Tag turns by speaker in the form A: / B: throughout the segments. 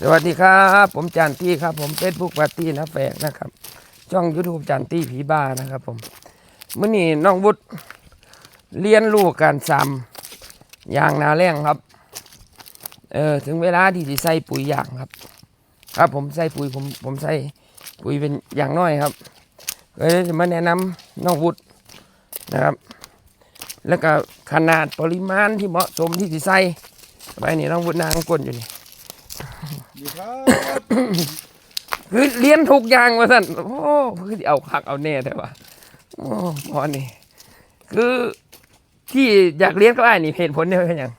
A: สวัสดีครับ ผมจันตี้ครับ ผมเฟซบุ๊กปาร์ตี้นะแฝกนะครับช่องยูทูบจันตี้ผีบ้านะครับ ผมเมื่อนี้น้องวุฒิเรียนรู้การซ้ำยางนาแรงครับเออถึงเวลาที่จะใส่ปุ๋ยยางครับ ครับผมใส่ปุ๋ยผมผมใส่ปุ๋ยเป็นอย่างน้อยครับก็เลยจะมาแนะนำน้องวุฒินะครับ แล้วก็ขนาดปริมาณที่เหมาะสมที่จะใส่ไปนี่น้องวุฒินางกลอยู่นี่
B: ดีครับ
A: คือเรียนทุกอย่างว่าสั่นโอ้คือสิเอาคักเอาแน่แต่ว่าโอ้พอนี่ คือที่อยากเรียนก็ไอ้ายนี่เหตุผลเนี่ยเป็นหยัง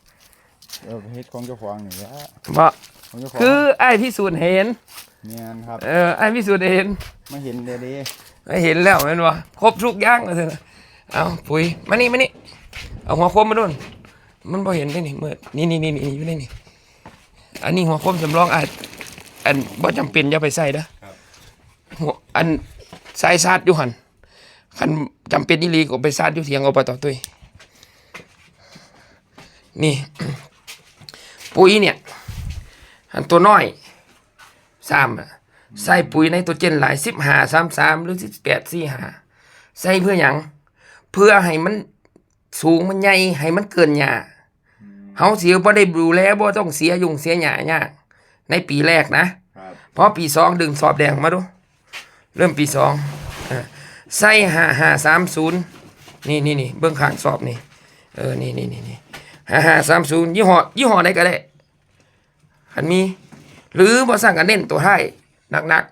B: เออเฮ็ดของเจ้าของนี่ละ
A: เพราะ
B: ของเจ้าของ
A: คือไอ้ายพิสูจน์เห็น
B: เนียนครับ
A: เออไอ้ายพิสูจน์เห็น
B: มาเห็นเด้เด้
A: เห็นแล้วแม่นวะครบทุกอย่างเลยนะเอาปุ๋ยมานี่มานี่เอาหัวโคมมาด้วยมันพอเห็นได้นี่เมื่อนี่นี่นี่นี่อยู่นี่นี่ อันนี้หัวโคมสำรองอาจอันบ่จำเป็นอย่าไปใส่เด้อหัวอันใส่ซาดอยู่หันคันจำเป็นนี่ลีก็ไปซาดอยู่เถียงอบตตุ้ยนี่ ปุ๋ยเนี่ยอันตัวน้อยสามอะใส่ปุ๋ยในตัวเจนหลายสิบหาสามสามหรือสิบแปดสี่หาใส่เพื่ออย่างเพื่อให้มันสูงมันใหญ่ให้มันเกินหญ้า เฮาเสียบ่ได้ดูแลบ่ต้องเสียยุงเสียหญ้ายากในปีแรกนะครับเพราะปีสองดึงสอบแดงมาดู เริ่มปีสองอ่าใส่ห้าห้าสามศูนย์นี่นี่นี่เบื้องข้างสอบนี่ เออ นี่นี่นี่นี่ห้าห้าสามศูนย์ยี่ห้อยี่ห้อใดก็ได้อันมี หรือบ่สั่งกันเน้นตัวให้หนัก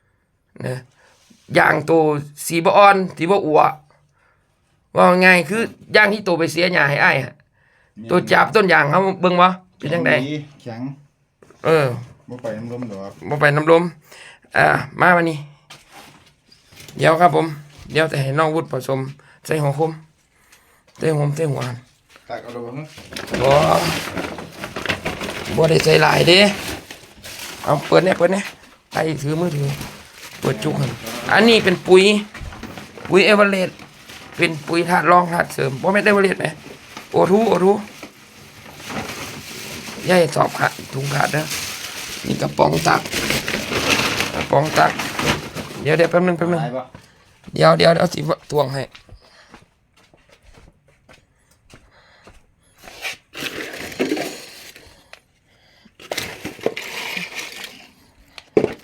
A: ๆนะอย่างตัวสีบอ่อนสีบอัวว่าไงายคืออย่างที่ตัวไปเสียหญ้าให้อ้ายฮะ ตัวจับต้นยางเขาเบิ่งบ่เป็นจังได
B: แข็ง
A: เออ
B: บ่ไปน้ำลมดอก
A: บ่ไปน้ำลมอ่ามาวันนี้ เดี๋ยวครับผม เดี๋ยวจะให้น้องวุฒิผสมใส่หัวคมใส่หัวใส่หัวหั่น
B: ตักเอาดอกมั้ง
A: บ่บ่ได้ใส่หลายเด้เอาเปิดเนี่ยเปิดเนี่ยไปถือมือถือเปิดจุกหั่นอันนี้เป็นปุ๋ย ปุ๋ยเอเวอเรสต์เป็นปุ๋ยธาตุรองธาตุเสริมบ่แม่นเอเวอเรสต์ไหมโอทูโอทูอย่าให้สอบขาดถุงขาดเด้อนี่กระป๋องตักกระป๋องตัก เดี๋ยวเดี๋ยวแป๊บนึงแป๊บนึง
B: ตายปะ
A: เดี๋ยวเดี๋ยวเอาสิตวงให้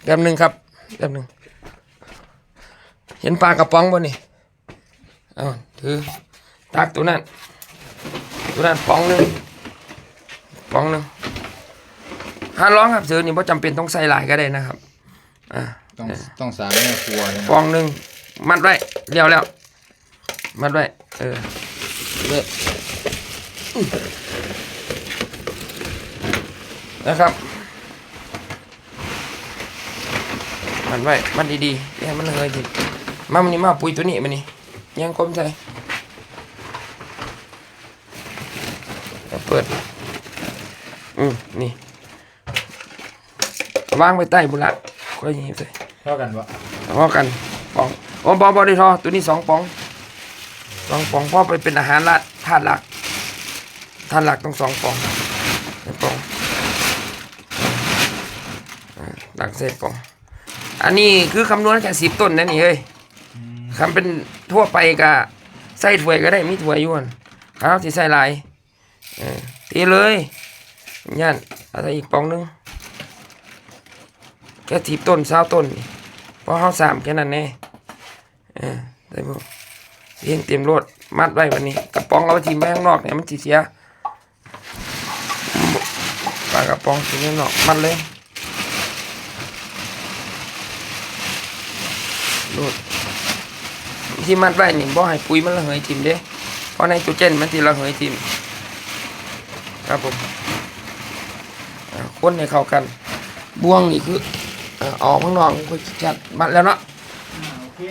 A: แป๊บหนึงครับแป๊บหนึงเห็นปลากระป๋องบ่นี่เอาถือตักตัวนั้น ตัวนั้นป๋องหนึงป๋องหนึงถ้าร้องครับเสือนี่บ่จำเป็นต้องใส่หลายก็ได้นะครับอ่า
B: ต้องต้องสามแม่ครัวเลยนะ
A: ฟองหนึ่งมัดไว้เรียวแล้วมัดไว้เออเด้ออื้อนะครับมัดไว้มัดดีๆอย่าให้มันเลยทีมามันนี่มาปุ๋ยตัวนี้มันนี่ยังคมใส่เอาเปิด อืมนี่วางไว้ใต้บุหระค่อยหยิบใส่
B: เท่ากันปะ
A: พอกันปองโอ้ปองบอได้ทอตัวนี้สองปองสองปองเพราะไปเป็นอาหารละธาตุหลักธาตุหลักต้องสองปองหนึ่งปองอ่าหลักเศษปองอันนี้คือคำนวณแค่สิบต้นนั่นนี่เฮ้ยคำเป็นทั่วไปก็ใส่ถ้วยก็ได้มีถ้วยอยู่อั่นข้าวที่ใส่หลายเออ ตีเลยยันอะไรอีกปองนึงแค่สิบต้นเศร้าต้นนี่พอเขาสามแค่นั้นแน่เออได้พวกเรียงเตรียมรถมัดไว้วันนี้กระป๋องเอาไปทิ้งไว้ข้างนอกเนี่ยมันสิเสียปลากระป๋องทิ้งไว้ข้างนอกมัดเลยรถที่มัดไว้นี่บ่ให้ปุ๋ยมันระเหยทิมเด้เพราะในตัวเจนมันที่ระเหยทิม ครับผมคนให้เข้ากันบ่วงนี่คือออกข้างนอกก็จัดมัดแล้วเนาะ
B: โอเค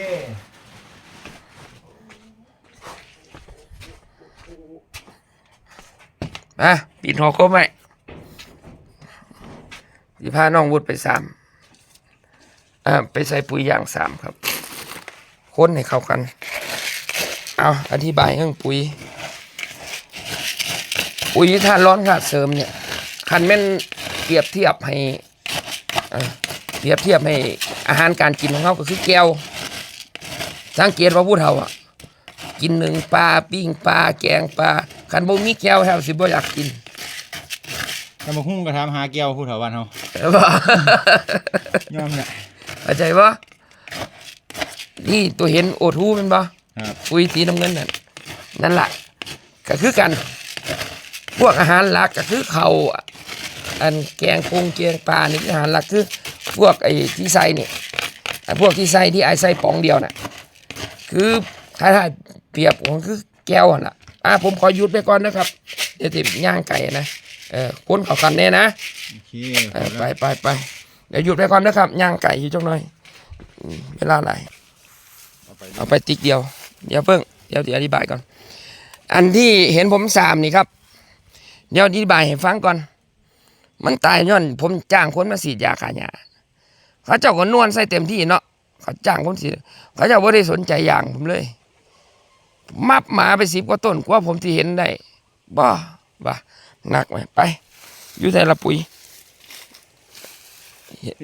A: อะปิดหัวโคมไว้สิพาน้องวุฒไปสามอ่าไปใส่ปุ๋ยอย่างสามครับ ค้นให้เข้ากัน เอาอธิบายเรื่องปุ๋ย ปุ๋ยธาตุร้อนธาตุเสริมเนี่ยคันแม่นเปรียบเทียบให้เออเปรียบเทียบให้อาหารการกินของเขาก็คือแก้วสังเกตว่าผู้เฒ่าอะกินหนึ่งปลาปิ้งปลาแกงปลาคันบ่มีแก้วแถวสิบ่อยากกิน
B: กำมาหุ้งกระทำหาแก้วผู้เฒ่าวันเฮา
A: เออบ่
B: ยอมเนี่ย
A: เข้าใจบ่นี่ตัวเห็นโอทูแมันบ่
B: ครับ
A: ปุ๋ยสีน้ำเงินนั่นนั่นแหละก็คือกัน พวกอาหารหลักก็คือเขาวอันแกงปรุงแกงปลานี่คืออาหารหลักคือ พวกไอ้ที่ใส่นี่ไอ้พวกที่ใส่ที่ไอ้ใส่ป๋องเดียวน่ะคือถ้าถ้าเปรียบของคือแก้วหั่นล่ะอะผมขอหยุดไปก่อนนะครับ เดี๋ยวติย่างไก่นะเออคนเขากันแน่นะ
B: โอเค
A: เออไปไปไปเดี๋ยวหยุดไปก่อนนะครับย่างไก่อยู่จังหน่อยอืมเวลาไหน
B: เอาไป
A: เอาไปติ๊กเดียว เดี๋ยวเพิ่งเดี๋ยวจะอธิบายก่อน อันที่เห็นผมสามนี่ครับ เดี๋ยวอธิบายให้ฟังก่อน มันตายย้อนผมจ้างคนมาสีดยาขายาเขาเจ้าก็นวลใส่เต็มที่เนาะเขาจ้างผมสีเขาเจ้าไม่ได้สนใจอย่างผมเลย มับหมาไปสิบกว่าต้นกว่าผมที่เห็นได้บ้าบ้าหนักไหมไปอยู่แต่ละปุ๋ย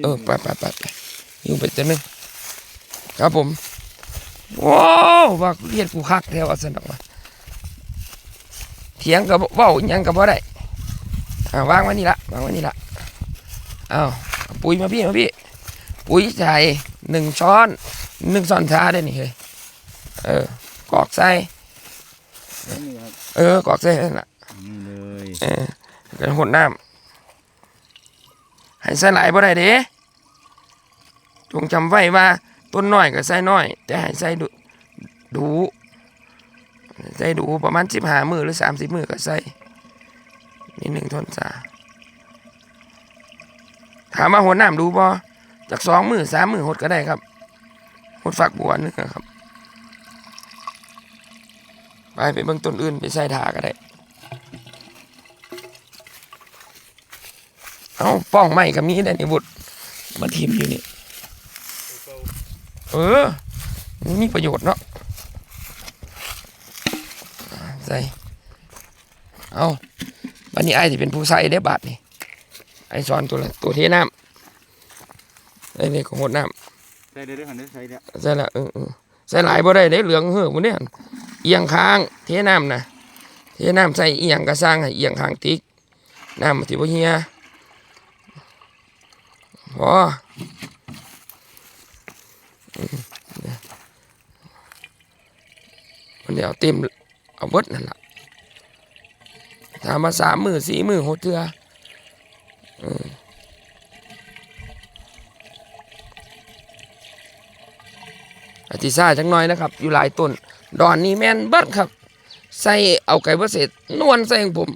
A: เออไปไปไปไปอยู่ไปตัวหนึงครับผมว้าวว่าเรียนกูคักแถวอสนอกว่า เถียงกับเว้าหยังกับบ่ได้อ่าวางไว้นี่ละวางไว้นี่ละเอาเอาปุ๋ยมาพี่มาพี่ ปุ๋ยใส่หนึ่งช้อนหนึ่งช้อนชาได้นี่เฮ้ยเออกรอกใส่
B: นี่ครับ
A: เออกรอกใส่นั่นละ
B: นี่เลย
A: เออกันหดน้ำให้ใส่หลายบ่ได้เด้จงจำไว้ว่าต้นน้อยก็ใส่น้อย แต่ให้ใส่ดูดู ใส่ดูประมาณสิบห้ามือหรือสามสิบมือก็ใส่นี่หนึ่งทนสาถามว่าหดน้ำดูบ่จากสองมือสามมือหดก็ได้ครับหดฝักบัวนึงนะครับไปไปเบิ่งต้นอื่นไปใส่ถาก็ได้เอาป้องไม้ก็มีได้นี่บุตรมาทีมอยู่นี่ เออนมีประโยชน์เนาะอ่า ใส่เอาบันนี้ไอ้ที่เป็นผู้ใส่ได้บาทนี่ไอ้สอนตัวละตัวเทน้ำไอ้นี่ของหดน้
B: ใส่ได้ด้วยกันได้ใส่เนี่ยำ
A: ใส่ละเออเออใส่หลายบ่ได้ได้เหลืองเฮ้อมันเนี่ยเอียงค้างเทน้ำนะเทน้ำใส่เอียงกระสร้างให้เอียงค้างติ๊กน้ำมันถือว่าเฮียพอมันเดี๋ยวเต็ม เอาเบิดนั่นล่ะถามมาสามมือสี่มือหกเทืออธิซ่าจังน้อยนะครับ อยู่หลายต้น ดอนนี้แม่นเบิดครับ ใส่เอาไก่เบเสร็จนวลใส่ของผม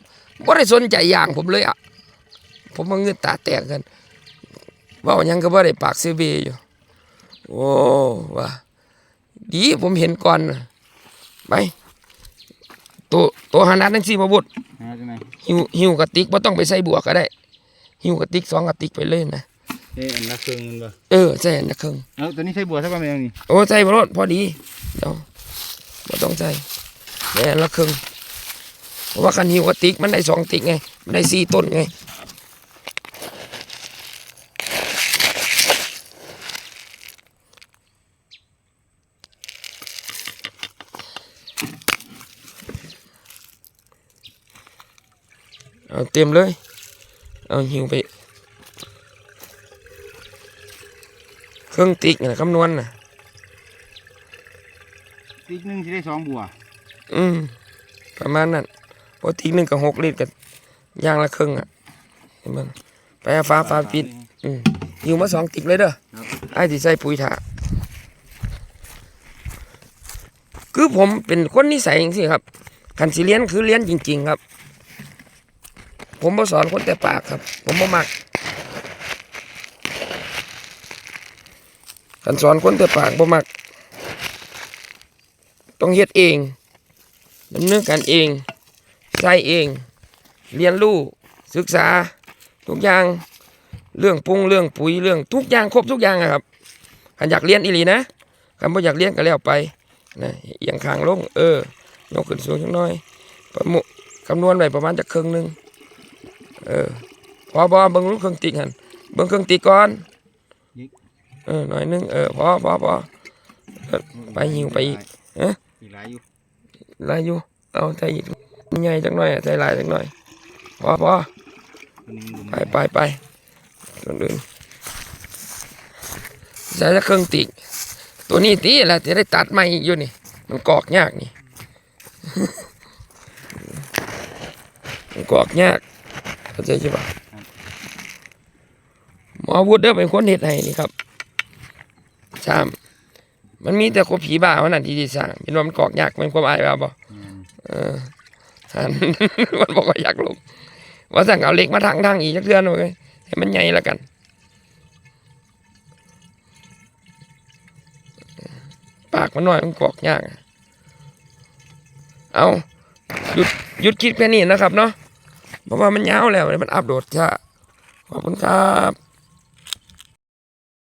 A: บ่ได้สนใจอย่างผมเลยอะ ผมมาเงือตาแตกกันว่ายังก็บ่ได้ปากซเบอยู่ โอ้ว่าดีผมเห็นก่อนนะไป ตัวตัวหานัดนั่นสิมาบุด
B: นะจังไหน
A: หิวหิวกระติกบ่ต้องไปใส่บวกก็ได้ หิวกระติกสองกระติกไปเลยนะ
B: เอ้อันละครึ่งมันบ่
A: เออใส่อันละครึ่ง
B: เอาตัวนี้ใส่บัวใช่ป่ะแม่นี่
A: โอ้ใส่บรถพอดีเดี๋ยวบ่ต้องใส่แม่นละครึ่งเพราะว่าคันหิวกระติกมันได้สองติกไงมันได้สี่ต้นไง เอาเต็มเลย เอาหิวไปเครื่องติ๊กนะคำนวณนะ
B: ติ๊กหนึงสิได้สองบัว
A: อืมประมาณนั้นปกติหนึ่งกับหกลิตรกับย่างละครึ่งอะเห็นมั้ยไปเอาฟ้าฟ้าปิด อืมอยู่มาสองติ๊กเลยเด้อไอ้ที่ใส่ปุ๋ยถาคือผมเป็นคนนิสัยอย่างสิครับคันสิเลี้ยนคือเลี้ยนจริง ๆ ครับ ผมบ่สอนคนแต่ปากครับ ผมบ่มักคันสอนคนแต่ปากบ่มัก ต้องเฮ็ดเองดำเนินการเองใช้เอง เรียนรู้ศึกษา ทุกอย่างเรื่องปรุงเรื่องปุ๋ยเรื่องทุกอย่างครบทุกอย่างอะครับขันอยากเรียนอีหลีนะขันบ่อยากเรียนก็แล้วไปนะเอียงคางลงเออยกขึ้นสูงจังน้อยประมุคำนวณไว้ประมาณจะครึ่งหนึ่ง เออพอบอเบิ่งลูกเครื่องติ๊กหันเบิ่งเครื่องตีก่อน
B: ยิก
A: เออหน่อยหนึงเออพอพอพอเออไปหิวไปอีกเอ๊ะ
B: อีกหลายอยู่
A: หลายอยู่เอาใจอีกใหญ่จังหน่อยอะใจหลายจังหน่อยพอพอ
B: ตัวนี้มัน
A: ไปไปไปคนอื่นใส่ละเครื่องติกตัวนี้ตีแหละจะได้ตัดใหม่อีกอยู่นี่ มันกรอกยากนี่ มันกรอกยาก เข้าใจใช่ปะหมอวุฒิเด้อเป็นคนเฮ็ดให้นี่ครับชามมันมีแต่คนผีบ้าวันนั้นที่ที่สร้างเป็นว่ามันกรอกยากเป็นความอายว่าบ่
B: แม่น
A: เออหันมันบอกว่าอยากลงว่าสั่งเอาเหล็กมาทางทางอีกจักเทือนเลยให้มันใหญ่แล้วกันปากมันหน่อยมันกรอกยาก เอาหยุดหยุดคิดแค่นี้นะครับเนาะ เพราะว่ามันยาวแล้วมันอัปโหลดช้าขอบคุณครับ